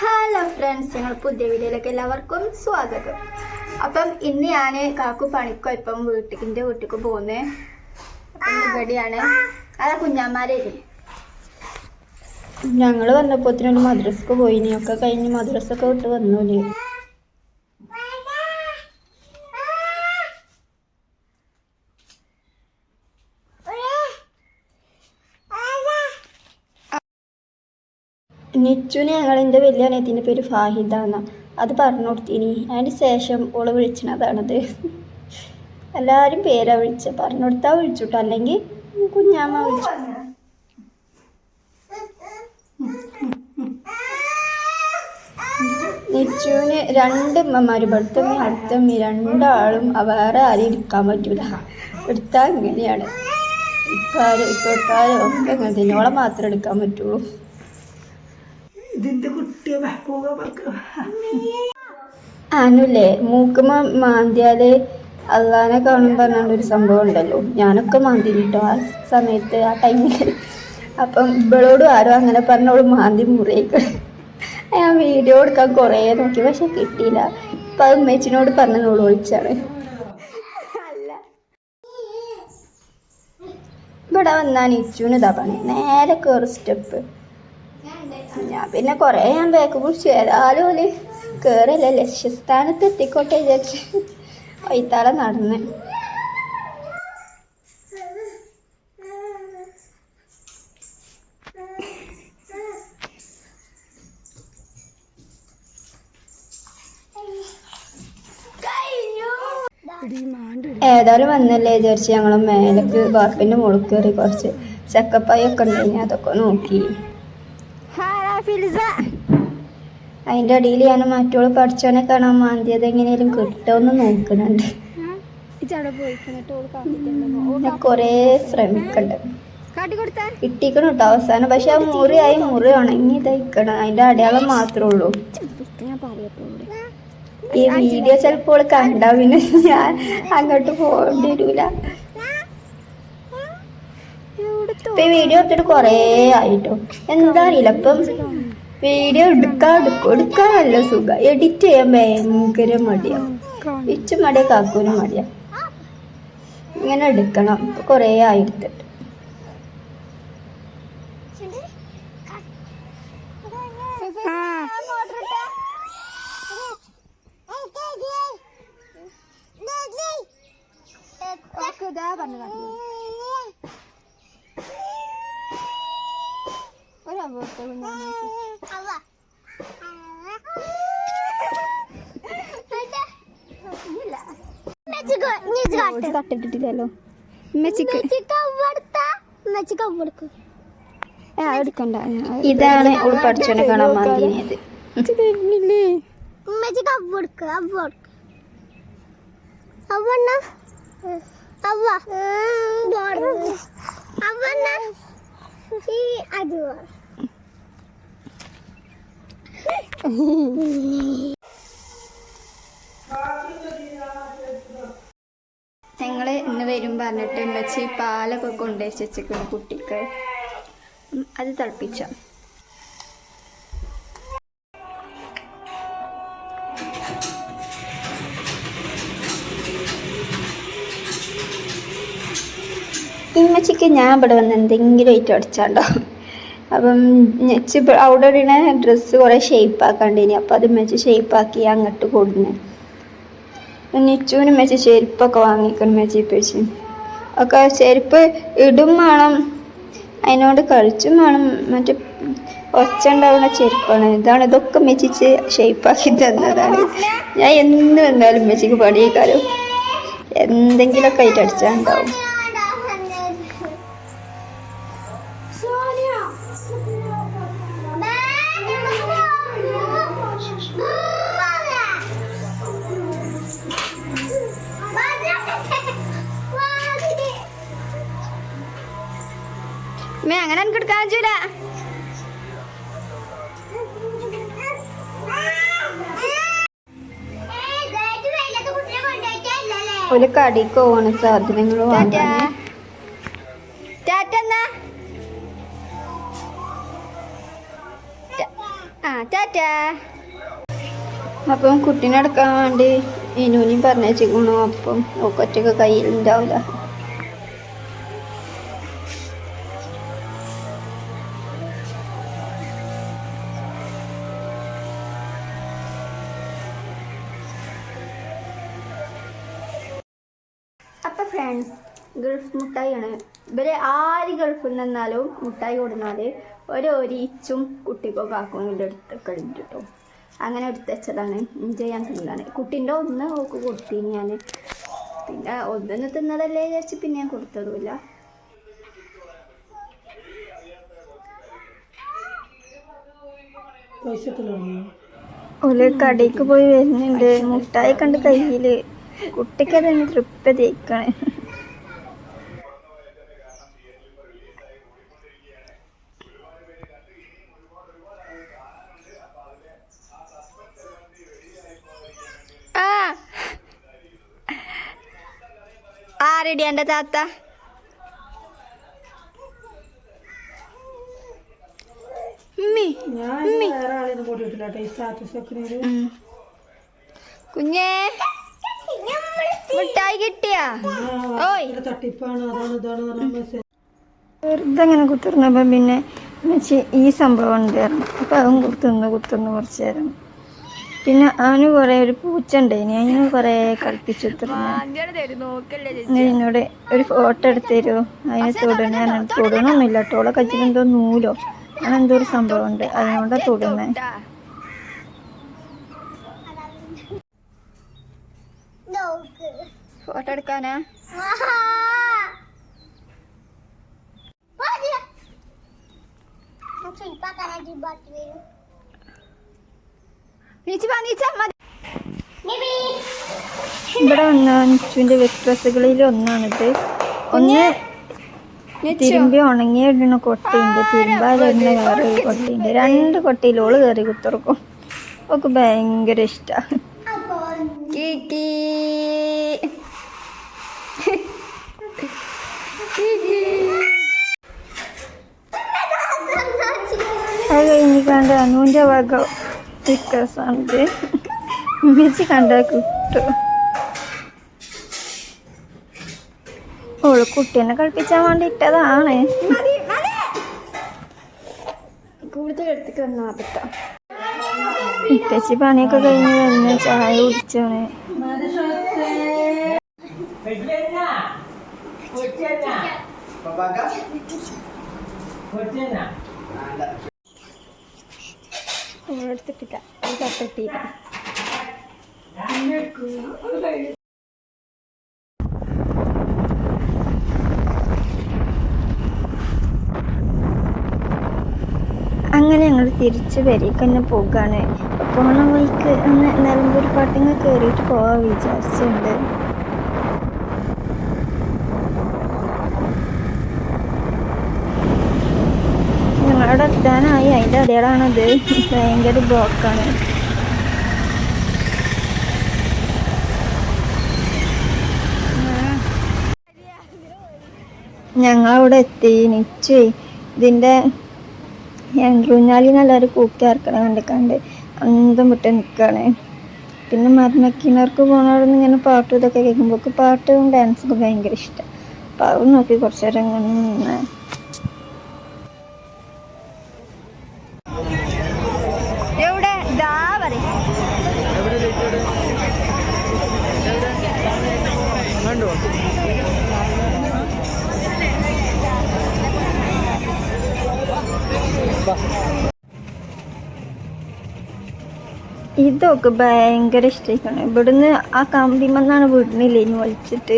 Hello friends ഞങ്ങൾ പുതിയ വീഡിയോയിലേക്ക് എല്ലാവർക്കും സ്വാഗതം. അപ്പം ഇന്ന് ഞാൻ കാക്കു പണിക്കോ ഇപ്പം വീട്ടിന്റെ വീട്ടിലേക്ക് പോകുന്നേ. അപ്പം ഇവിടെയാണ്. അതാ കുഞ്ഞാമാരേ ഞങ്ങൾ വന്നപ്പോത്തിനൊരു മദ്രസക്ക് പോയിനി ഒക്കെ കഴിഞ്ഞ് മദ്രസൊക്കെ വിട്ട് വന്നൂലേ. നിച്ചുവിന് ഞങ്ങളെന്റെ വലിയ അനിയത്തിന്റെ പേര് ഫാഹിദ എന്ന. അത് പറഞ്ഞു കൊടുത്തിനി അതിന് ശേഷം ഓൾ വിളിച്ചണതാണത് എല്ലാവരും പേരാ വിളിച്ച. പറഞ്ഞു കൊടുത്താൽ വിളിച്ചുട്ടോ. അല്ലെങ്കിൽ കുഞ്ഞാമ്മ വിളിച്ചു. നിച്ചുവിന് രണ്ട് ഉമ്മമാർ പഠിത്തമ്മി അടുത്തമ്മി രണ്ടാളും വേറെ ആരും ഇരിക്കാൻ പറ്റൂല. എടുത്താൽ ഇങ്ങനെയാണ്. ഇക്കാരും ഇപ്പോഴക്കാരും ഒക്കെ ഇങ്ങനെ തന്നെ. ഓളെ മാത്രമേ എടുക്കാൻ പറ്റുള്ളൂ. ഇതിന്റെ കുട്ടിയെ പറക്കുക ആനുല്ലേ മൂക്കുമ്മ മാന്തിയാൽ അള്ളാനെ കാണും പറഞ്ഞാണ്ട് ഒരു സംഭവം ഉണ്ടല്ലോ. ഞാനൊക്കെ മാന്തി കിട്ടും ആ സമയത്ത് ആ ടൈമിൽ അപ്പം ഇവളോടും ആരോ അങ്ങനെ പറഞ്ഞോട് മാന്തി മുറിയേക്ക്. ഞാൻ വീഡിയോ എടുക്കാൻ കുറേ നോക്കി പക്ഷെ കിട്ടിയില്ല. അപ്പം അത് ഉമ്മച്ചിനോട് പറഞ്ഞോളൂ അല്ല. ഇവിടെ വന്നാൽ ഇച്ചുവിന് ഇതാ പണി നേരെ കയറി സ്റ്റെപ്പ്. ഞാൻ പിന്നെ കുറേ ഞാൻ ബാക്ക് പിടിച്ചു ഏതായാലും ഓൽ കയറല്ല ലക്ഷ്യസ്ഥാനത്ത് എത്തിക്കോട്ടെ വിചാരിച്ച് വൈത്താളം നടന്ന്. ഏതായാലും വന്നല്ലേ വിചാരിച്ച് ഞങ്ങൾ മേലേക്ക് ബാപ്പിന്റെ മുകളിൽ കയറി കുറച്ച് ചക്കപ്പായൊക്കെ ഉണ്ടായിന് അതൊക്കെ നോക്കി. അതിന്റെ അടിയിൽ ഞാൻ മറ്റോൾ പഠിച്ചോനെ കാണാൻ മാന്തിയത് എങ്ങനെയാലും കിട്ടുമെന്ന് നോക്കുന്നുണ്ട്. ഞാൻ കുറേ ശ്രമിക്കണ്ട്. ഇട്ടിക്കണം കേട്ടോ അവസാനം. പക്ഷെ ആ മുറിയായി മുറി ഉണങ്ങി തയ്ക്കണം അതിന്റെ അടയാളം മാത്രമേ ഉള്ളൂ. ഈ വീഡിയോ ചിലപ്പോൾ കണ്ടാ പിന്നെ ഞാൻ അങ്ങോട്ട് പോകേണ്ടി വരൂല. ഇപ്പൊ ഈ വീഡിയോ എടുത്തിട്ട് കുറേ ആയിട്ടോ. എന്താ അറിയില്ല. ഇപ്പം വീഡിയോ എടുക്കാൻ എടുക്കും എടുക്കാൻ നല്ല സുഖം. എഡിറ്റ് ചെയ്യാൻ ഭയങ്കര മടിയാ. ഇച്ച മടിയ കാക്കൂനും മടിയാ. ഇങ്ങനെ എടുക്കണം. ഇപ്പൊ കുറേ ആയി എടുത്തിട്ട്. കട്ടിട്ടിട്ടില്ലല്ലോ ഉമ്മച്ചിക്ക് ആ എടുക്കണ്ട ഇതാണ് അവൾ പഠിച്ചോനെ കാണാൻ മാന്തിയത് അവ അവ അവ ഈ അത് ഞങ്ങൾ ഇന്ന് വരും പറഞ്ഞിട്ട് വെച്ച് പാലൊക്കെ കൊണ്ടുവച്ച് വെച്ചേക്കുന്നു കുട്ടിക്ക്. അത് തിളപ്പിച്ച? ഇമ്മച്ചിക്ക് ഞാൻ ഇവിടെ വന്ന് എന്തെങ്കിലും ആയിട്ട് അടിച്ചാണ്ടോ? അപ്പം ഇപ്പ- അവിടെ ഇടണ ഡ്രസ്സ് കുറേ ഷേപ്പ് ആക്കാണ്ടിനി. അപ്പം അത് മെച്ച് ഷേപ്പ് ആക്കി അങ്ങോട്ട് കൊടുന്ന്. നിച്ചുവിന് മെച്ച് ചെരുപ്പൊക്കെ വാങ്ങിക്കണം മെച്ചി പേച്ച് ഒക്കെ ചെരുപ്പ് ഇടും വേണം. അതിനോട് കളിച്ചും വേണം. മറ്റേ ഒച്ച ഉണ്ടാവുന്ന ചെരുപ്പാണ്. ഇതാണ് ഇതൊക്കെ മെച്ചിച്ച് ഷേപ്പാക്കി തന്നതാണ്. ഞാൻ എന്ന് വന്നാലും മെച്ചിക്ക് പണിയേക്കാരും. എന്തെങ്കിലുമൊക്കെ ആയിട്ട് അടിച്ചാൽ ഉണ്ടാവും മേ അങ്ങനെ എനിക്ക് എടുക്കാൻ പറ്റൂല. ഒരു കടിക്ക് പോകണ സാധനങ്ങൾ വാങ്ങാൻ ടാറ്റ എന്നാ? ആ ടാറ്റാ. അപ്പം കുട്ടീനെ എടുക്കാൻ വേണ്ടി ഇനൂനിയും പറഞ്ഞേച്ചിക്കണു അപ്പം ഒക്കെ ഒറ്റയ്ക്ക് കയ്യിലുണ്ടാവില്ല. Friends Gulf മുട്ടായിയാണ്. ഇവർ ആര് ഗൾഫിൽ നിന്നാലും മുട്ടായി കൊടുന്നാൽ ഒരു ഒരു ഇച്ചും കുട്ടിക്കോ കാക്കും എടുത്തൊക്കെ ഉണ്ട് കേട്ടോ അങ്ങനെ എടുത്ത് വെച്ചതാണ് എൻജോയ് ചെയ്യാൻ തിന്നതാണ് കുട്ടീന്റെ ഒന്ന് ഓക്ക് കൊടുത്തിന് ഞാൻ പിന്നെ ഒന്നൊന്ന് തിന്നതല്ലേ വിചാരിച്ച് പിന്നെ ഞാൻ കൊടുത്തതുമില്ല. ഒരു കടയ്ക്ക് പോയി വരുന്നുണ്ട്. മുട്ടായി കണ്ട് കയ്യിൽ. കുട്ടിക്കത് തൃപ്തി തേക്കണേ ആരടി എന്റെ താത്ത. കുഞ്ഞേ മിഠായി കിട്ടിയാ? ഓയ്. വെറുതെ അങ്ങനെ പിന്നെ ഈ സംഭവം ഉണ്ടായിരുന്നു അപ്പം അതും കുത്തുന്നു കുത്തുന്നു കുറച്ച് നേരം പിന്നെ അവന് കുറേ ഒരു പൂച്ച ഉണ്ടായിന് അതിന് കുറേ കളിപ്പിച്ചു എന്നോട് ഒരു ഫോട്ടോ എടുത്ത് തരുമോ അതിനെ തൊടണേ. ഞാൻ തൊടണമൊന്നുമില്ല കേട്ടോ. കച്ചിൽ എന്തോ നൂലോ. അങ്ങനെ എന്തോ ഒരു സംഭവം ഉണ്ട് അതിനോടാ തൊടുന്നേ. നോക്ക് ഫോട്ടോ എടുക്കാനാ? ഇപ്പൊ കാണാൻ ബാക്കി വരും നീച്ച് വാ, നീച്ച, മതി. നിബി ഇവിടെ വന്ന നിച്ചുവിന്റെ വ്യക്തസുകളിൽ ഒന്നാണിത്. ഒന്ന് തിരുമ്പി ഉണങ്ങി ഇടുന്ന കൊട്ടയുണ്ട്. തിരുമ്പാലിടുന്ന വേറെ ഒരു കൊട്ടയുണ്ട്. രണ്ട് കൊട്ടയിൽ ഓൾ കയറി കുത്തിറക്കും. ഒക്കെ ഭയങ്കര ഇഷ്ടമാണ് അത് കഴിഞ്ഞിക്കാണ്ട് അനുവിന്റെ വക പിക്കേഴ്സാണിത് ഉമ്മച്ചി കണ്ടാൽ കിട്ടും. ഓൾ കുട്ടീനെ കളിപ്പിച്ചാൻ വേണ്ടി ഇട്ടതാണ്. കൂടുതൽ എടുത്തിട്ട് വന്നാൽ പറ്റാം ഇപ്പച്ചി പണിയൊക്കെ കഴിഞ്ഞ് വന്ന് ചായ കുടിച്ചാണ്. എടുത്തിട്ടില്ല തട്ടിട്ടില്ല അങ്ങനെ ഞങ്ങൾ തിരിച്ച് വരേക്ക് തന്നെ പോകാണ്. പോണ വഴിക്ക് ഒന്ന് നിലമ്പൂർ പാട്ടിങ്ങ് കയറിയിട്ട് പോവാൻ വിചാരിച്ചിട്ടുണ്ട് ഞങ്ങളവിടെ എത്താനായി അതിന്റെ അതേടാണത് ഭയങ്കര ബ്ലോക്കാണ്. ഞങ്ങളവിടെ എത്തി. നിശ്ചയ് ഇതിന്റെ ഊഞ്ഞാലിന്ന് നല്ലൊരു കൂക്കി ഇറക്കണം കണ്ടിക്കാണ്ട്. അന്തം വിട്ട് നിൽക്കുകയാണ് പിന്നെ മരണക്കിണർക്ക് പോണവിടെ ഇങ്ങനെ പാട്ടും ഇതൊക്കെ കേൾക്കുമ്പോൾ പാട്ടും ഡാൻസൊക്കെ ഭയങ്കര ഇഷ്ടം. അപ്പം അത് നോക്കി കുറച്ച് നേരം ഇങ്ങനെ നിന്ന് ഇതൊക്കെ ഭയങ്കര ഇഷ്ടമായിക്കാണ് ഇവിടുന്ന് ആ കമ്പിമെന്നാണ് വിടുന്നില്ല? ഇനി വലിച്ചിട്ട്.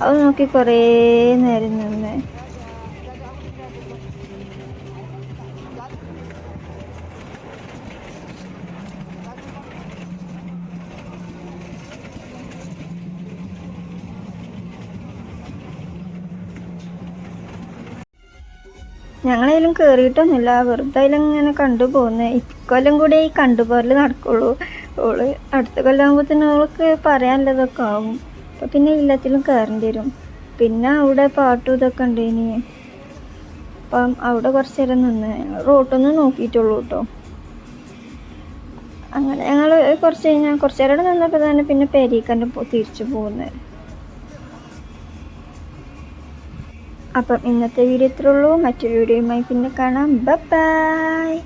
അത് നോക്കി കുറേ നേരം നിന്ന്. ഞങ്ങളതിലും കയറിയിട്ടൊന്നുമില്ല വെറുതെ അതിലിങ്ങനെ കണ്ടു പോകുന്നത് ഇക്കൊല്ലം കൂടി ഈ കണ്ടുപോരൽ നടക്കുള്ളൂ. ഓൾ അടുത്ത കൊല്ലാകുമ്പോഴത്തേനും അവൾക്ക് പറയാനുള്ളതൊക്കെ ആവും. അപ്പം പിന്നെ എല്ലാത്തിലും കയറേണ്ടി വരും. പിന്നെ അവിടെ പാട്ടും ഇതൊക്കെ ഉണ്ട് ഇനി. അപ്പം അവിടെ കുറച്ച് നേരം നിന്ന്. റോട്ടൊന്നും നോക്കിയിട്ടുള്ളൂ കേട്ടോ അങ്ങനെ ഞങ്ങൾ കുറച്ച് കഴിഞ്ഞാൽ കുറച്ച് നേരം നിന്നപ്പോൾ തന്നെ പിന്നെ പെരീക്കന്റെ തിരിച്ചു പോകുന്നത് അപ്പം ഇന്നത്തെ വീഡിയോ ഇത്രയുള്ളൂ മറ്റൊരു വീഡിയോയുമായി പിന്നെ കാണാം. ബൈ